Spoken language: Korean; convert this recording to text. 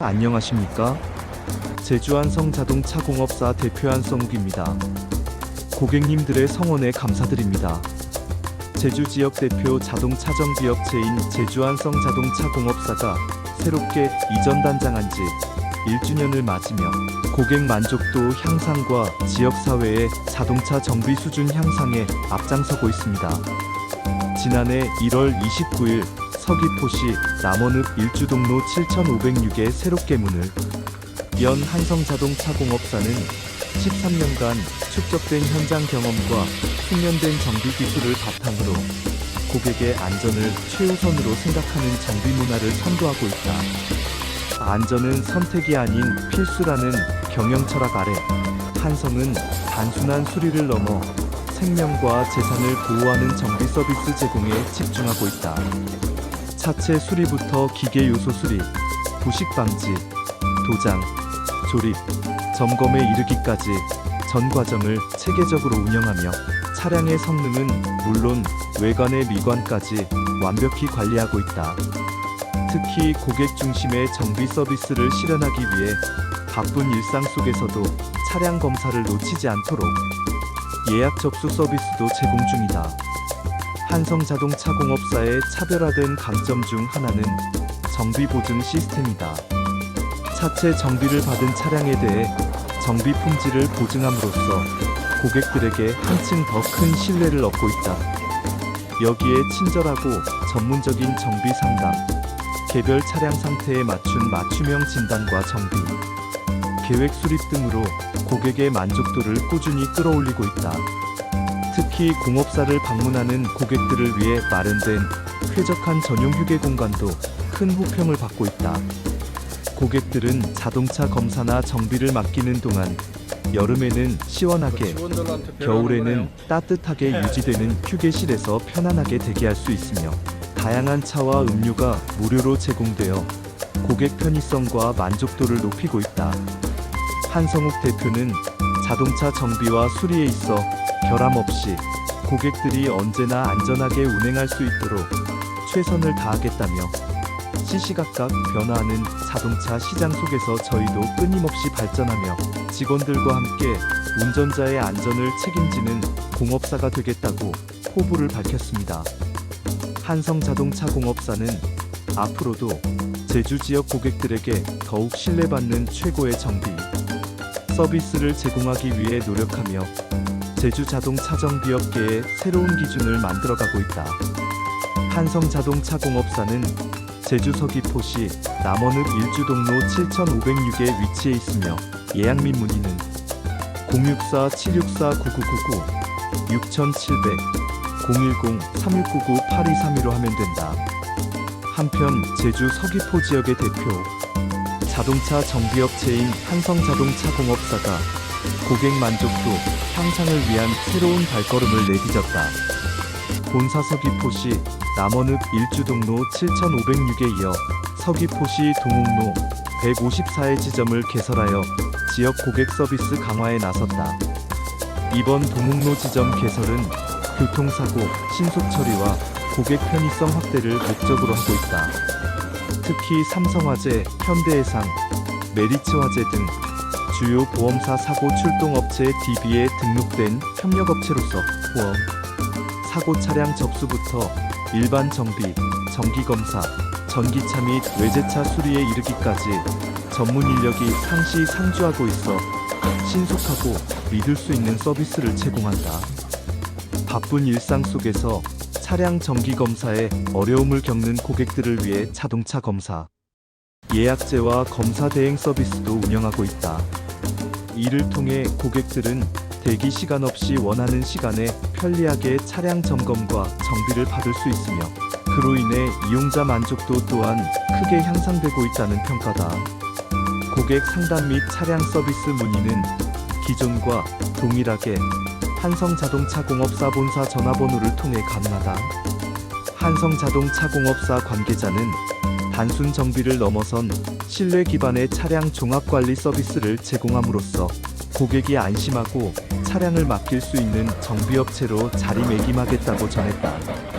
안녕하십니까? 제주한성 자동차 공업사 대표 한성욱입니다. 고객님들의 성원에 감사드립니다. 제주 지역 대표 자동차 정비업체인 제주한성 자동차 공업사가 새롭게 이전 단장한 지 1주년을 맞으며 고객 만족도 향상과 지역 사회의 자동차 정비 수준 향상에 앞장서고 있습니다. 지난해 1월 29일 서귀포시 남원읍 일주동로 7506에 새롭게 문을 연 한성자동 차공업사는 13년간 축적된 현장 경험과 숙련된 정비 기술을 바탕으로 고객의 안전을 최우선으로 생각하는 정비 문화를 선도하고 있다. 안전은 선택이 아닌 필수라는 경영 철학 아래 한성은 단순한 수리를 넘어 생명과 재산을 보호하는 정비 서비스 제공에 집중하고 있다. 차체 수리부터 기계 요소 수리, 부식 방지, 도장, 조립, 점검에 이르기까지 전 과정을 체계적으로 운영하며 차량의 성능은 물론 외관의 미관까지 완벽히 관리하고 있다. 특히 고객 중심의 정비 서비스를 실현하기 위해 바쁜 일상 속에서도 차량 검사를 놓치지 않도록 예약 접수 서비스도 제공 중이다. 한성자동차 공업사의 차별화된 강점 중 하나는 정비 보증 시스템이다. 차체 정비를 받은 차량에 대해 정비 품질을 보증함으로써 고객들에게 한층 더 큰 신뢰를 얻고 있다. 여기에 친절하고 전문적인 정비 상담, 개별 차량 상태에 맞춘 맞춤형 진단과 정비, 계획 수립 등으로 고객의 만족도를 꾸준히 끌어올리고 있다. 특히 공업사를 방문하는 고객들을 위해 마련된 쾌적한 전용 휴게 공간도 큰 호평을 받고 있다. 고객들은 자동차 검사나 정비를 맡기는 동안 여름에는 시원하게, 겨울에는 따뜻하게 유지되는 휴게실에서 편안하게 대기할 수 있으며 다양한 차와 음료가 무료로 제공되어 고객 편의성과 만족도를 높이고 있다. 한성욱 대표는 자동차 정비와 수리에 있어 결함 없이 고객들이 언제나 안전하게 운행할 수 있도록 최선을 다하겠다며 시시각각 변화하는 자동차 시장 속에서 저희도 끊임없이 발전하며 직원들과 함께 운전자의 안전을 책임지는 공업사가 되겠다고 포부를 밝혔습니다. 한성자동차 공업사는 앞으로도 제주 지역 고객들에게 더욱 신뢰받는 최고의 정비 서비스를 제공하기 위해 노력하며 제주 자동차 정비업계의 새로운 기준을 만들어가고 있다. 한성 자동차 공업사는 제주 서귀포시 남원읍 일주동로 7506에 위치해 있으며 예약 및 문의는 064-764-9999 6700 010-3699-8232로 하면 된다. 한편 제주 서귀포 지역의 대표 자동차 정비업체인 한성자동차공업사가 고객 만족도 향상을 위한 새로운 발걸음을 내딛었다. 본사 서귀포시 남원읍 일주동로 7506에 이어 서귀포시 동옥로 154의 지점을 개설하여 지역 고객 서비스 강화에 나섰다. 이번 동옥로 지점 개설은 교통사고 신속 처리와 고객 편의성 확대를 목적으로 하고 있다. 특히 삼성화재, 현대해상, 메리츠화재 등 주요 보험사 사고 출동 업체 DB에 등록된 협력업체로서 보험, 사고 차량 접수부터 일반 정비, 정기 검사, 전기차 및 외제차 수리에 이르기까지 전문 인력이 상시 상주하고 있어 신속하고 믿을 수 있는 서비스를 제공한다. 바쁜 일상 속에서 차량 정기 검사에 어려움을 겪는 고객들을 위해 자동차 검사, 예약제와 검사 대행 서비스도 운영하고 있다. 이를 통해 고객들은 대기 시간 없이 원하는 시간에 편리하게 차량 점검과 정비를 받을 수 있으며 그로 인해 이용자 만족도 또한 크게 향상되고 있다는 평가다. 고객 상담 및 차량 서비스 문의는 기존과 동일하게 한성자동차공업사 본사 전화번호를 통해 가능하다. 한성자동차공업사 관계자는 단순 정비를 넘어선 신뢰 기반의 차량 종합 관리 서비스를 제공함으로써 고객이 안심하고 차량을 맡길 수 있는 정비업체로 자리매김하겠다고 전했다.